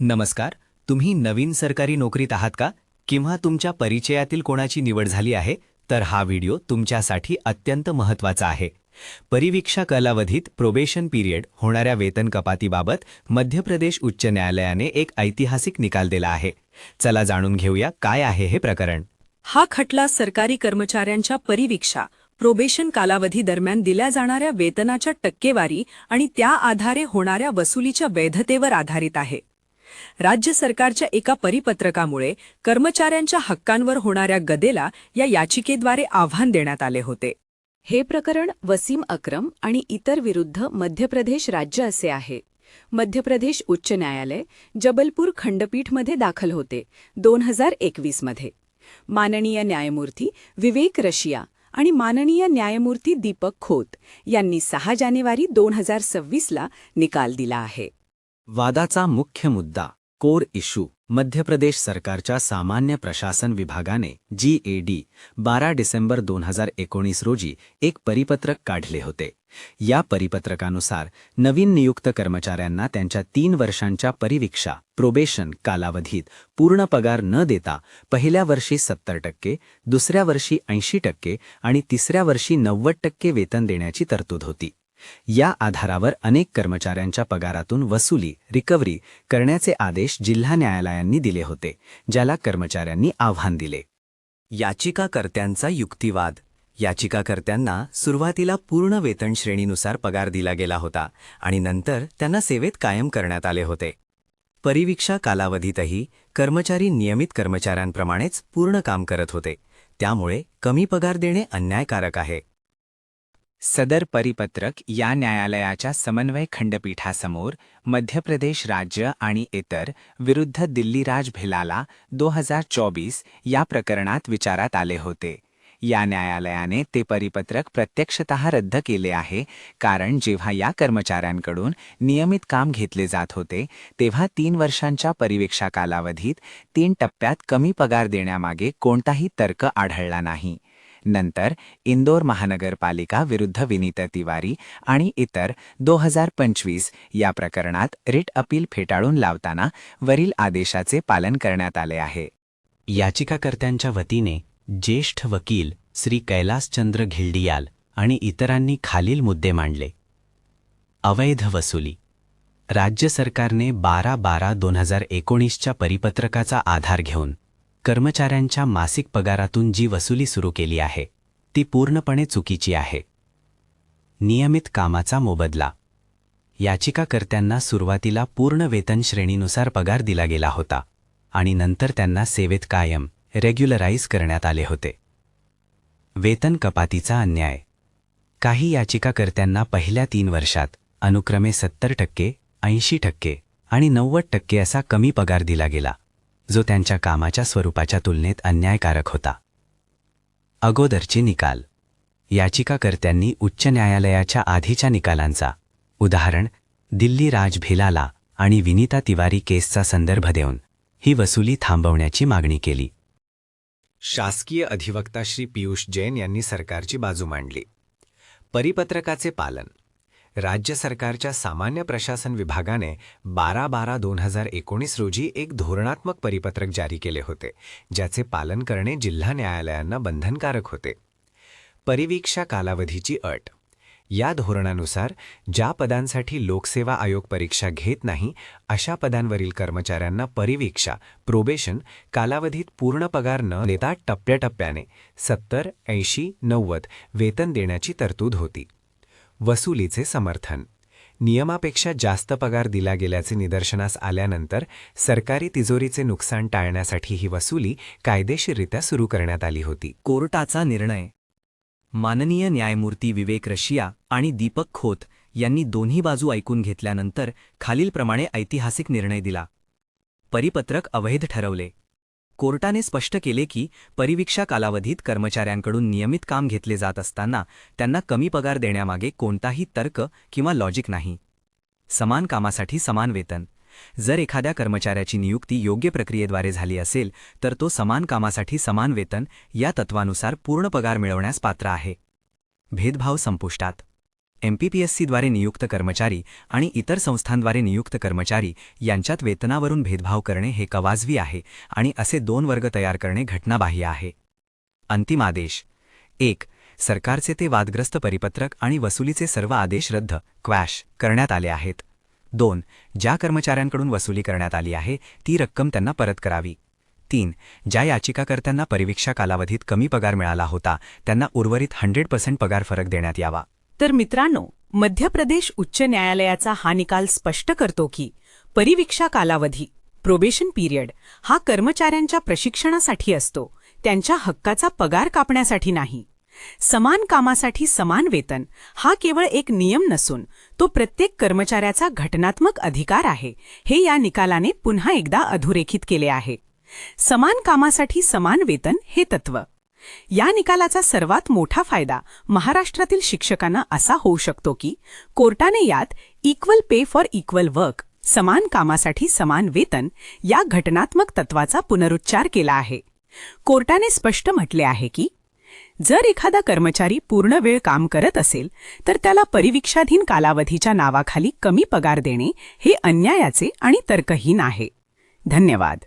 नमस्कार तुम्ही नवीन सरकारी नोकरीत आहात का? किंवा तुमच्या परिचयातील कोणाची निवड झाली आहे? तर हा व्हिडिओ तुमच्यासाठी अत्यंत महत्त्वाचा आहे. परिवीक्षा कालावधीत प्रोबेशन पिरियड होणाऱ्या वेतन कपातीबाबत मध्य प्रदेश उच्च न्यायालयाने एक ऐतिहासिक निकाल दिला आहे. चला जाणून घेऊया काय आहे हे प्रकरण. हा खटला सरकारी कर्मचाऱ्यांच्या परिवीक्षा प्रोबेशन कालावधी दरम्यान दिल्या जाणाऱ्या वेतनाच्या टक्केवारी आणि त्या आधारे होणाऱ्या वसुलीच्या वैधतेवर आधारित आहे. राज्य सरकारच्या एका परिपत्रकामुळे कर्मचाऱ्यांच्या हक्कांवर होणाऱ्या गदेला या याचिकेद्वारे आव्हान देण्यात आले होते. हे प्रकरण वसीम अक्रम आणि इतर विरुद्ध मध्य प्रदेश राज्य असे आहे. मध्य प्रदेश उच्च न्यायालय जबलपूर खंडपीठमध्ये दाखल होते दोन हजार एकवीसमध्ये माननीय न्यायमूर्ती विवेक रशिया आणि माननीय न्यायमूर्ती दीपक खोत यांनी सहा जानेवारी दोन हजार सव्वीसला निकाल दिला आहे. वादाचा मुख्य मुद्दा कोर इशू मध्य प्रदेश सरकारच्या सामान्य प्रशासन विभागाने जी ए डी बारा डिसेंबर दोन हजार एकोणीस रोजी एक परिपत्रक काढले होते. या परिपत्रकानुसार नवीन नियुक्त कर्मचाऱ्यांना त्यांच्या तीन वर्षांच्या परिवीक्षा प्रोबेशन कालावधीत पूर्ण पगार न देता पहिल्या वर्षी सत्तर टक्के दुसऱ्या वर्षी ऐंशी टक्के आणि तिसऱ्या वर्षी नव्वद टक्के वेतन देण्याची तरतूद होती. या आधारावर अनेक कर्मचाऱ्यांच्या पगारातून वसुली रिकव्हरी करण्याचे आदेश जिल्हा न्यायालयांनी दिले होते ज्याला कर्मचाऱ्यांनी आव्हान दिले. याचिकाकर्त्यांचा युक्तिवाद. याचिकाकर्त्यांना सुरुवातीला पूर्ण वेतन श्रेणीनुसार पगार दिला गेला होता आणि नंतर त्यांना सेवेत कायम करण्यात आले होते. परिवीक्षा कालावधीतही कर्मचारी नियमित कर्मचाऱ्यांप्रमाणेच पूर्ण काम करत होते. त्यामुळे कमी पगार देणे अन्यायकारक आहे. सदर परिपत्रक या न्यायालयाच्या समन्वय खंडपीठासमोर मध्य प्रदेश राज्य आणि इतर विरुद्ध दिल्लीराज भिलाला दो हजार चोवीस या प्रकरणात विचारात आले होते. या न्यायालयाने ते परिपत्रक प्रत्यक्षतः रद्द केले आहे कारण जेव्हा या कर्मचाऱ्यांकडून नियमित काम घेतले जात होते तेव्हा तीन वर्षांच्या परिवेक्षा कालावधीत तीन टप्प्यात कमी पगार देण्यामागे कोणताही तर्क आढळला नाही. नंतर इंदोर महानगरपालिका विरुद्ध विनीता तिवारी आणि इतर दो हजार पंचवीस या प्रकरणात रिट अपील फेटाळून लावताना वरील आदेशाचे पालन करण्यात आले आहे. याचिकाकर्त्यांच्या वतीने ज्येष्ठ वकील श्री कैलासचंद्र घिल्डियाल आणि इतरांनी खालील मुद्दे मांडले. अवैध वसुली. राज्य सरकारने बारा बारा दोन हजार एकोणीसच्या परिपत्रकाचा आधार घेऊन कर्मचाऱ्यांच्या मासिक पगारातून जी वसुली सुरू केली आहे ती पूर्णपणे चुकीची आहे. नियमित कामाचा मोबदला. याचिकाकर्त्यांना सुरुवातीला पूर्ण वेतन श्रेणीनुसार पगार दिला गेला होता आणि नंतर त्यांना सेवेत कायम रेग्युलराईज करण्यात आले होते. वेतन कपातीचा अन्याय. काही याचिकाकर्त्यांना पहिल्या तीन वर्षात अनुक्रमे सत्तर टक्के ऐंशी टक्के आणि नव्वद टक्के असा कमी पगार दिला गेला. जो त्यांच्या कामाच्या स्वरूपाच्या तुलनेत अन्यायकारक होता. अगोदरचे निकाल. याचिकाकर्त्यांनी उच्च न्यायालयाच्या आधीच्या निकालांचा. उदाहरण दिल्ली राज भिलाला आणि विनीता तिवारी केसचा संदर्भ देऊन ही वसुली थांबवण्याची मागणी केली. शासकीय अधिवक्ता श्री पियुष जैन यांनी सरकारची बाजू मांडली. परिपत्रकाचे पालन. राज्य सरकारच्या सामान्य प्रशासन विभागाने बारा बारा दोन हजार एकोणीस रोजी एक धोरणात्मक परिपत्रक जारी केले होते ज्याचे पालन करणे जिल्हा न्यायालयांना बंधनकारक होते. परिवीक्षा कालावधीची अट. या धोरणानुसार ज्या पदांसाठी लोकसेवा आयोग परीक्षा घेत नाही अशा पदांवरील कर्मचाऱ्यांना परिवीक्षा प्रोबेशन कालावधीत पूर्ण पगार न देता टप्प्याटप्प्याने सत्तर ऐंशी नव्वद वेतन देण्याची तरतूद होती. वसुलीचे समर्थन. नियमापेक्षा जास्त पगार दिला गेल्याचे निदर्शनास आल्यानंतर सरकारी तिजोरीचे नुकसान टाळण्यासाठी ही वसुली कायदेशीररित्या सुरू करण्यात आली होती. कोर्टाचा निर्णय. माननीय न्यायमूर्ती विवेक रशिया आणि दीपक खोत यांनी दोन्ही बाजू ऐकून घेतल्यानंतर खालीलप्रमाणे ऐतिहासिक निर्णय दिला. परिपत्रक अवैध ठरवले. कोर्टाने स्पष्ट केले की परिवीक्षा कालावधीत कर्मचाऱ्यांकडून नियमित काम घेतले जात असताना त्यांना कमी पगार देण्यामागे कोणताही तर्क किंवा लॉजिक नाही. समान कामासाठी समान वेतन. जर एखाद्या कर्मचाऱ्याची नियुक्ती योग्य प्रक्रियेद्वारे झाली असेल तर तो समान कामासाठी समान वेतन या तत्वानुसार पूर्ण पगार मिळवण्यास पात्र आहे. भेदभाव संपुष्टात. एमपीपीएससीद्वारे नियुक्त कर्मचारी आणि इतर संस्थांद्वारे नियुक्त कर्मचारी यांच्यात वेतनावरून भेदभाव करणे हे कवाजवी आहे आणि असे दोन वर्ग तयार करणे घटनाबाह्य आहे. अंतिम आदेश. एक सरकारचे ते वादग्रस्त परिपत्रक आणि वसुलीचे सर्व आदेश रद्द क्वॅश करण्यात आले आहेत. दोन ज्या कर्मचाऱ्यांकडून वसुली करण्यात आली आहे ती रक्कम त्यांना परत करावी. तीन ज्या याचिकाकर्त्यांना परिवीक्षा कालावधीत कमी पगार मिळाला होता त्यांना उर्वरित हंड्रेड पर्सेंट पगार फरक देण्यात यावा. तर मित्रांनो मध्य प्रदेश उच्च न्यायालयाचा हा निकाल स्पष्ट करतो की परिविक्षा कालावधी प्रोबेशन पिरियड हा कर्मचाऱ्यांच्या प्रशिक्षणासाठी असतो त्यांच्या हक्काचा पगार कापण्यासाठी नाही. समान कामासाठी समान वेतन हा केवळ एक नियम नसून तो प्रत्येक कर्मचाऱ्याचा घटनात्मक अधिकार आहे हे या निकालाने पुन्हा एकदा अधोरेखित केले आहे. समान कामासाठी समान वेतन हे तत्व. या निकालाचा सर्वात मोठा फायदा महाराष्ट्रातील शिक्षकांना असा होऊ शकतो की कोर्टाने यात equal pay for equal work समान कामासाठी समान वेतन या घटनात्मक तत्वाचा पुनरुच्चार केला आहे. कोर्टाने स्पष्ट म्हटले आहे की जर एखादा कर्मचारी पूर्ण वेळ काम करत असेल तर त्याला परिवीक्षाधीन कालावधीच्या नावाखाली कमी पगार देणे हे अन्यायाचे आणि तर्कहीन आहे. धन्यवाद.